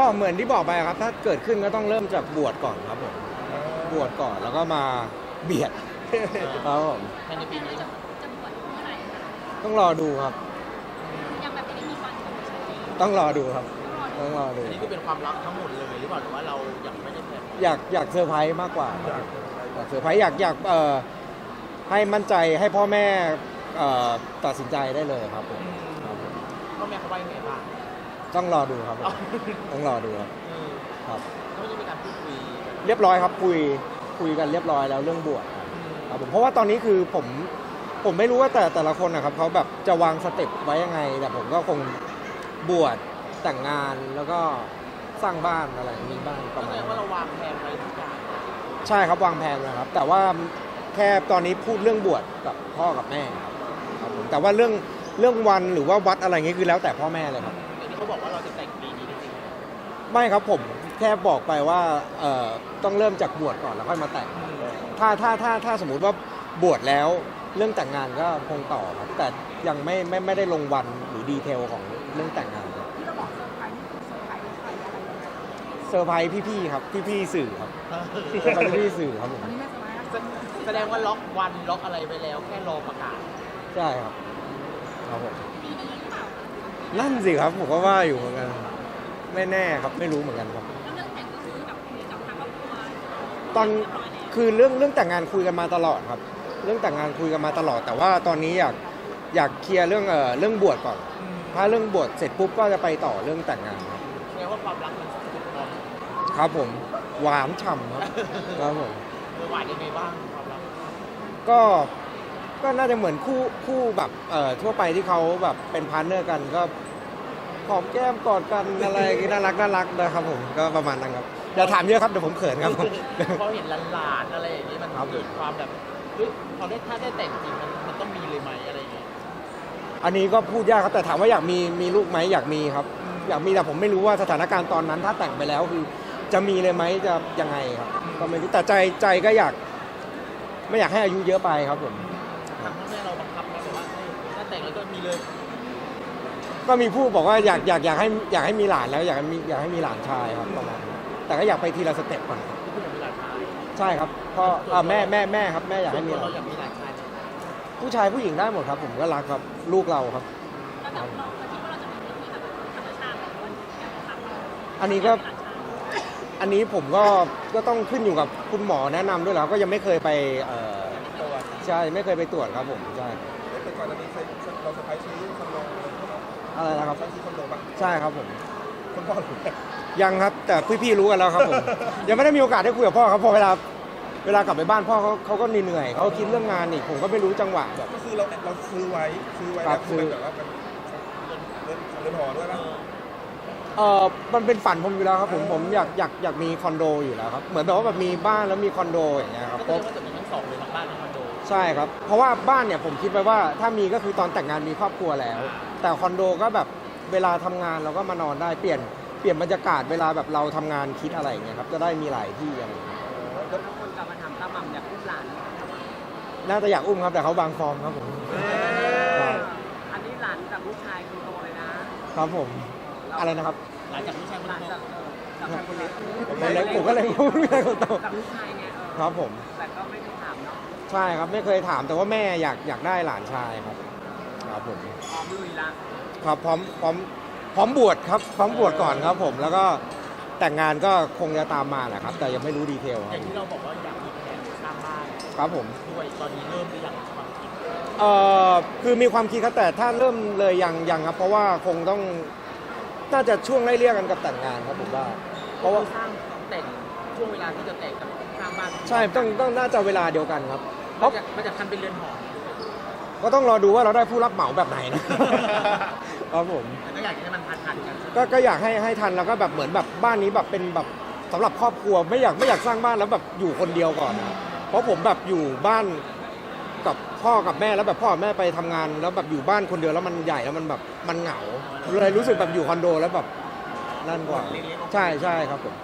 ก็เหมือนที่บอกไปครับ ถ้าเกิดขึ้นก็ต้องเริ่มจากบวชก่อนครับผมบวชก่อนแล้วก็มาเบียดครับผมภายในปีนี้จะจะบวชเมื่อไหร่คะต้องรอดูครับ ยังแบบไม่ได้มีวันกำหนดชัดเจนต้องรอดูครับต้องรอดูต้องรอดูอันนี้คือเป็นความลับทั้งหมดเลยหรือเปล่าหรือว่าเรายังไม่ได้แพลนอยากอยากเซอร์ไพรส์มากกว่าครับอยากเซอร์ไพรส์อยากอยากเอ่อให้มั่นใจให้พ่อแม่เอ่อตัดสินใจได้เลยครับผมครับผมพ่อแม่เขาว่ายังไงบ้าง ต้องรอดูครับผมเอาต้องรอดูครับเออครับก็ไม่ได้มีการพูดคุยกันเรียบร้อยครับคุยคุยกันเรียบร้อยแล้วเรื่องบวชครับครับผมเพราะว่าตอนนี้คือผมผมไม่รู้ว่าแต่แต่ละคนนะครับเขาแบบจะวางสเต็ปไว้ยังไง แต่ผมก็คงบวชแต่งงานแล้วก็สร้างบ้านอะไรมีบ้านปก็ระแสมาณดงนั้นว่าเราวางแผนไว้ทุกอย่างใช่ครับวางแผนนะครับ แต่ว่าแค่ตอนนี้พูดเรื่องบวชกับพ่อกับแม่ครับครับผมแต่ว่าเรื่องเรื่องวันหรือว่าวัดอะไรเงี้ยคือแล้วแต่พ่อแม่เลยครับอันนี้เขา บอกว่าเราจะแต่งปีนี้จริงไม่ครับผมแค่บอกไปว่าเอ่อต้องเริ่มจากบวชก่อนแล้วค่อยมาแต่ง ถ้าถ้าถ้าถ้าสมมติว่าบวชแล้วเรื่องแต่งงานก็คงต่อครับแต่ยังไม่ไม่ไม่ได้ลงวันหรือดีเทลของเรื่องแต่งงานครับที่เราบอกเซอร์ไพรส์นี่คือเซอร์ไพรส์ใครอะไรยังไงเซอร์ไพรส์พี่ๆครับพี่ๆสื่อครับๆเออเซอร์ไพรส์พี่ๆสื่อครับผมตอนนี้ไม่เซอร์ไพรส์แล้วแสดงว่าล็อกวันล็อกอะไรไปแล้วแค่รอประกาศใช่ครับครับผมปีนี้ นั่นสิครับผมก็ว่าอยู่เหมือนกัน ไม่แน่ครับไม่รู้เหมือนกันครับ แล้วเรื่องแต่งก็คือแบบคุยกับทางครอบครัวตอนเรียบร้อยแล้วคือเรื่องเรื่องแต่งงานคุยกันมาตลอดครับ เรื่องแต่งงานคุยกันมาตลอด แต่ว่าตอนนี้อยากอยากเคลียร์เรื่องเอ่อเรื่องบวชก่อน ถ้าเรื่องบวชเสร็จปุ๊บก็จะไปต่อเรื่องแต่งงานครับแสดงว่าความรักมันสุดพร้อมครับผมหวานฉ่ำครับครับผมเออหวานยังไงบ้างความรัก ก็ ก็น่าจะเหมือนคู่คู่แบบเอ่อทั่วไปที่เขาแบบเป็นพาร์ทเนอร์กันก็หอมแก้มกอดกันอะไรน่ารักน่ารักนะครับผมก็ประมาณนั้นครับอย่าถามเยอะครับเดี๋ยวผมเขินครับผมพอเห็นหลานๆอะไรอย่างนี้มันครับเกิดความแบบเฮ้ยพอได้ถ้าได้แต่งจริงมันมันต้องมีเลยไหมอะไรอย่างเงี้ยอันนี้ก็พูดยากครับแต่ถามว่าอยากมีมีลูกไหมอยากมีครับ อยากมีแต่ผมไม่รู้ว่าสถานการณ์ตอนนั้น ถ้าแต่งไปแล้วคือ จะมีเลยไหมจะยังไงครับก็ไม่รู้แต่ใจใจก็อยาก ไม่อยากให้อายุเยอะไปครับผม ทางพ่อแม่เราบังคับไหมแบบว่าเฮ้ยถ้าแต่งแล้วก็มีเลยก็มีผู้บอกว่าอยากอยากอยากให้อยากให้มีหลานแล้วอยากให้มีอยากให้มีหลานชายครับประมาณนั้นแต่ก็อยากไปทีละสเต็ปก่อนครับที่คุณอยากมีหลานชายใช่ครับเพราะอ่าแม่แม่แม่ครับแม่อยากให้มีหส่วนลาเรานอยากมีหลานชายไหมผู้ชายผู้หญิงได้หมดครับ ผมก็รักครับลูกเราครับ แล้วแบบเราเราคิดว่าเราจะมีวิธีแบบธรรมชาติแบบว่าอยากทำอันนี้ก็ อันนี้ผมก็ก็ต้องขึ้นอยู่กับคุณหมอแนะนำด้วยแล้วก็ยังไม่เคยไปเอ่อตัว ใช่ไม่เคยไปตรวจครับผมใช่แต่ก่อนอันนี้เคยเราสะพายซื้อคอนโดเลยใช่ไหมอะไรนะครับใช้ซื้อคอนโดปะใช่ครับผมคุณพ่อหรือยังครับแต่พี่ๆรู้กันแล้วครับผมยังไม่ได้มีโอกาสได้คุยกับพ่อครับพอเวลาเวลากลับไปบ้านพ่อเขาเขาก็เหนื่อยเขาคิดเรื่องงานอีกผมก็ไม่รู้จังหวะแบบก็คือเราเราซื้อไว้ซื้อไว้ครัแล้บวซื้คืออแบบว่ามันเรือนเรือนหอด้วยนะเออมันเป็นฝันผมอยู่แล้วครับผมผมอยากอยากอยากมีคอนโดอยู่แล้วครับเหมือนแบบว่าแบบมีบ้านแล้วมีคอนโดอย่างเงี้ยครับก็เพแสดราะงว่าจะมีทั้งสองเลยทั้งบ้านทั้งคอนโด ใช่ครับ เพราะว่าบ้านเนี่ยผมคิดไว้ว่าถ้ามีก็คือตอนแต่งงานมีครอบครัวแล้ว แต่คอนโดก็แบบเวลาทำงานเราก็มานอนได้เปลี่ยนเปลี่ยนบรรยากาศเวลาแบบเราทำงานคิดอะไรอย่างเงี้ยครับจะได้มีหลายที่อะไรอย่างเงี้ยแล้วคนกลับมาทำตาหม่ำอยากลูกหลานน่าจะอยากอุ้มครับแต่เขาบางฟอร์มครับผมครับอันนี้หลานจากลูกชายคุณโตเลยนะครับผมอะไรนะครับหลานจากลูกชายคนโตจากจากคนเล็กคนเล็กผมก็เลยพูดไม่ได้คนโตจากลูกชายไงเออครับผมแต่ก็ไม่ได้ถามเนาะ ใช่ครับไม่เคยถามแต่ว่าแม่อยากอยากได้หลานชายครับครับผมพร้อมลุยละครับพร้อมพร้อมพร้อมบวชครับพร้อมบวชก่อนครับผมแล้วก็แต่งงานก็คงจะตามมาแหละครับ แต่ยังไม่รู้ดีเทลอครัย่าบงที่เราบอกว่าอยากมีแผนสร้างบ้านครับผม ด้วยตอนนี้เริ่มหรือยังความคิดเอ่อคือมีความคิดครับแต่ถ้าเริ่มเลยยังยังครับ เพราะว่าคงต้องน่าจะช่วงไล่เรียกกันกับแต่งงานครับผมว่า เพราะว่าสร้างแต่งช่วงเวลาที่จะแต่งกับสร้างบ้านใช่ต้องต้องน่าจะเวลาเดียวกันครับ เพราะมันจะมันจะทำเป็นเรือนหอก็ต้องรอดูว่าเราได้ผู้รับเหมาแบบไหนนะครับผมแต่ก็อยากให้มันทันทันๆกันใช่ไหมก็ก็อยากให้ให้ทันแล้วก็แบบเหมือนแบบบ้านนี้แบบเป็นแบบสำหรับครอบครัวไม่อยากไม่อยากสร้างบ้านแล้วแบบอยู่คนเดียวก่อนนะเพราะผมแบบอยู่บ้านกับพ่อกับแม่แล้วแบบพ่อกับแม่ไปทำงาน แล้วแบบอยู่บ้านคนเดียวแล้วมันใหญ่แล้วมันแบบมันเหงาเลยรู้สึกแบบอยู่คอนโดแล้วแบบนั่นกว่าใช่ใช่ครับผม